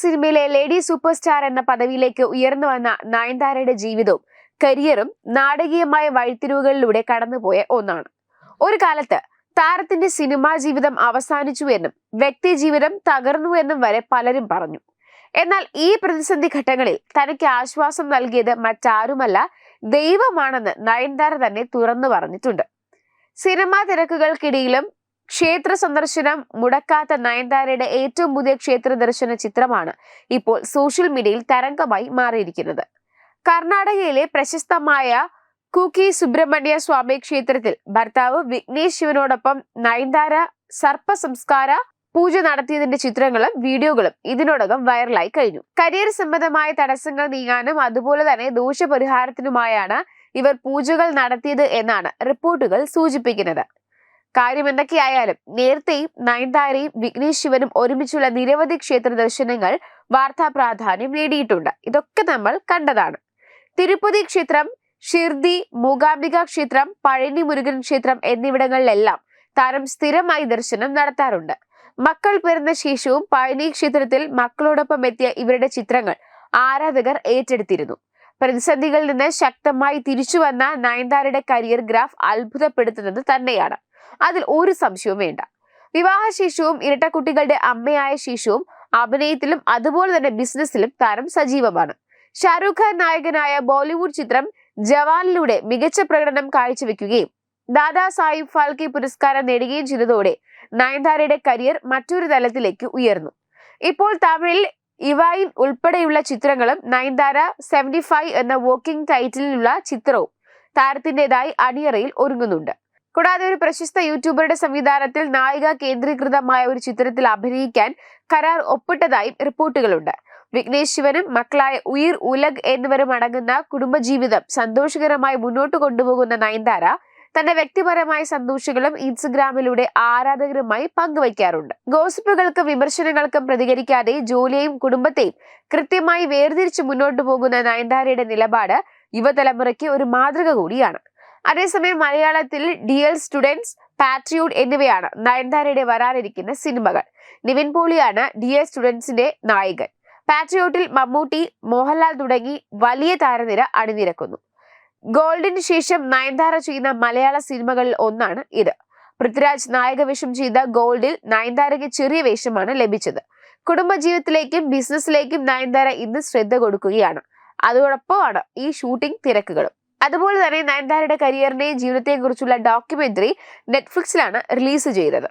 സിനിമയിലെ lady super star എന്ന പദവിയിലേക്ക് ഉയർന്നു വന്ന നയൻതാരയുടെ ജീവിതവും കരിയറും നാടകീയമായ വഴിത്തിരിവുകളിലൂടെ കടന്നുപോയ ഒന്നാണ്. ഒരു കാലത്ത് താരത്തിന്റെ സിനിമാ ജീവിതം അവസാനിച്ചു എന്നും വ്യക്തി ജീവിതം തകർന്നു എന്നും വരെ പലരും പറഞ്ഞു. എന്നാൽ ഈ പ്രതിസന്ധി ഘട്ടങ്ങളിൽ തനിക്ക് ആശ്വാസം നൽകിയത് മറ്റാരുമല്ല ദൈവമാണെന്ന് നയൻതാര തന്നെ തുറന്നു പറഞ്ഞിട്ടുണ്ട്. സിനിമാ തിരക്കുകൾക്കിടയിലും ക്ഷേത്ര സന്ദർശനം മുടക്കാത്ത നയൻതാരയുടെ ഏറ്റവും പുതിയ ക്ഷേത്ര ദർശന ചിത്രമാണ് ഇപ്പോൾ സോഷ്യൽ മീഡിയയിൽ തരംഗമായി മാറിയിരിക്കുന്നത്. കർണാടകയിലെ പ്രശസ്തമായ കുക്കി സുബ്രഹ്മണ്യ സ്വാമി ക്ഷേത്രത്തിൽ ഭർത്താവ് വിഘ്നേഷ് ശിവനോടൊപ്പം നയൻതാര സർപ്പ സംസ്കാര പൂജ നടത്തിയതിന്റെ ചിത്രങ്ങളും വീഡിയോകളും ഇതിനോടകം വൈറലായി കഴിഞ്ഞു. കരിയർ സംബന്ധമായ തടസ്സങ്ങൾ നീങ്ങാനും അതുപോലെ തന്നെ ദോഷപരിഹാരത്തിനുമായാണ് ഇവർ പൂജകൾ നടത്തിയത് എന്നാണ് റിപ്പോർട്ടുകൾ സൂചിപ്പിക്കുന്നത്. കാര്യം എന്തൊക്കെയായാലും നേരത്തെയും നയൻതാരയും വിഘ്നേഷ് ശിവനും ഒരുമിച്ചുള്ള നിരവധി ക്ഷേത്ര ദർശനങ്ങൾ വാർത്താ പ്രാധാന്യം നേടിയിട്ടുണ്ട്. ഇതൊക്കെ നമ്മൾ കണ്ടതാണ്. തിരുപ്പതി ക്ഷേത്രം ഷിർദി മൂകാംബിക ക്ഷേത്രം പഴനി മുരുകൻ ക്ഷേത്രം എന്നിവിടങ്ങളിലെല്ലാം താരം സ്ഥിരമായി ദർശനം നടത്താറുണ്ട്. മക്കൾ പിറന്ന ശേഷവും പഴനി ക്ഷേത്രത്തിൽ മക്കളോടൊപ്പം എത്തിയ ഇവരുടെ ചിത്രങ്ങൾ ആരാധകർ ഏറ്റെടുത്തിരുന്നു. പ്രതിസന്ധികളിൽ നിന്ന് ശക്തമായി തിരിച്ചു വന്ന നയൻതാരയുടെ കരിയർ ഗ്രാഫ് അത്ഭുതപ്പെടുത്തുന്നത് തന്നെയാണ്. അതിൽ ഒരു സംശയവും വേണ്ട. വിവാഹ ശേഷവും ഇരട്ടക്കുട്ടികളുടെ അമ്മയായ ശേഷവും അഭിനയത്തിലും അതുപോലെ തന്നെ ബിസിനസ്സിലും താരം സജീവമാണ്. ഷാരൂഖ് ഖാൻ നായകനായ ബോളിവുഡ് ചിത്രം ജവാനിലൂടെ മികച്ച പ്രകടനം കാഴ്ചവെക്കുകയും ദാദാ സാഹിബ് ഫാൽക്കെ പുരസ്കാരം നേടുകയും ചെയ്തതോടെ നയൻതാരയുടെ കരിയർ മറ്റൊരു തലത്തിലേക്ക് ഉയർന്നു. ഇപ്പോൾ തമിഴിൽ ഇവായിൻ ഉൾപ്പെടെയുള്ള ചിത്രങ്ങളും നയൻതാര സെവന്റി ഫൈവ് എന്ന വോക്കിംഗ് ടൈറ്റിലുള്ള ചിത്രവും താരത്തിന്റെതായി അണിയറയിൽ ഒരുങ്ങുന്നുണ്ട്. കൂടാതെ ഒരു പ്രശസ്ത യൂട്യൂബറുടെ സംവിധാനത്തിൽ നായിക കേന്ദ്രീകൃതമായ ഒരു ചിത്രത്തിൽ അഭിനയിക്കാൻ കരാർ ഒപ്പിട്ടതായും റിപ്പോർട്ടുകളുണ്ട്. വിഘ്നേശ് ശിവനും മക്കളായ ഉയിർ ഉലഗ് എന്നിവരും അടങ്ങുന്ന കുടുംബജീവിതം സന്തോഷകരമായി മുന്നോട്ട് കൊണ്ടുപോകുന്ന നയൻതാര തന്റെ വ്യക്തിപരമായ സന്തോഷങ്ങളും ഇൻസ്റ്റഗ്രാമിലൂടെ ആരാധകരുമായി പങ്കുവയ്ക്കാറുണ്ട്. ഗോസിപ്പുകൾക്കും വിമർശനങ്ങൾക്കും പ്രതികരിക്കാതെ ജോലിയെയും കുടുംബത്തെയും കൃത്യമായി വേർതിരിച്ച് മുന്നോട്ടു പോകുന്ന നയൻതാരയുടെ നിലപാട് യുവതലമുറയ്ക്ക് ഒരു മാതൃക കൂടിയാണ്. അതേസമയം മലയാളത്തിൽ ഡിയൽ സ്റ്റുഡൻസ് പാട്രിയൂഡ് എന്നിവയാണ് നയൻതാരയുടെ വരാനിരിക്കുന്ന സിനിമകൾ. നിവിൻ പോളിയാണ് ഡിയൽ സ്റ്റുഡൻസിന്റെ നായകൻ. പാട്രിയോട്ടിൽ മമ്മൂട്ടി മോഹൻലാൽ തുടങ്ങി വലിയ താരനിര അണിനിരക്കുന്നു. ഗോൾഡിന് ശേഷം നയൻതാര ചെയ്യുന്ന മലയാള സിനിമകളിൽ ഒന്നാണ് ഇത്. പൃഥ്വിരാജ് നായക വേഷം ചെയ്ത ഗോൾഡിൽ നയൻതാരയ്ക്ക് ചെറിയ വേഷമാണ് ലഭിച്ചത്. കുടുംബജീവിതത്തിലേക്കും ബിസിനസ്സിലേക്കും നയൻതാര ഇന്ന് ശ്രദ്ധ കൊടുക്കുകയാണ്. അതോടൊപ്പമാണ് ഈ ഷൂട്ടിംഗ് തിരക്കുകളും. അതുപോലെ തന്നെ നയൻതാരയുടെ കരിയറിന്റെയും ജീവിതത്തെയും കുറിച്ചുള്ള ഡോക്യുമെന്ററി നെറ്റ്ഫ്ലിക്സിലാണ് റിലീസ് ചെയ്തത്.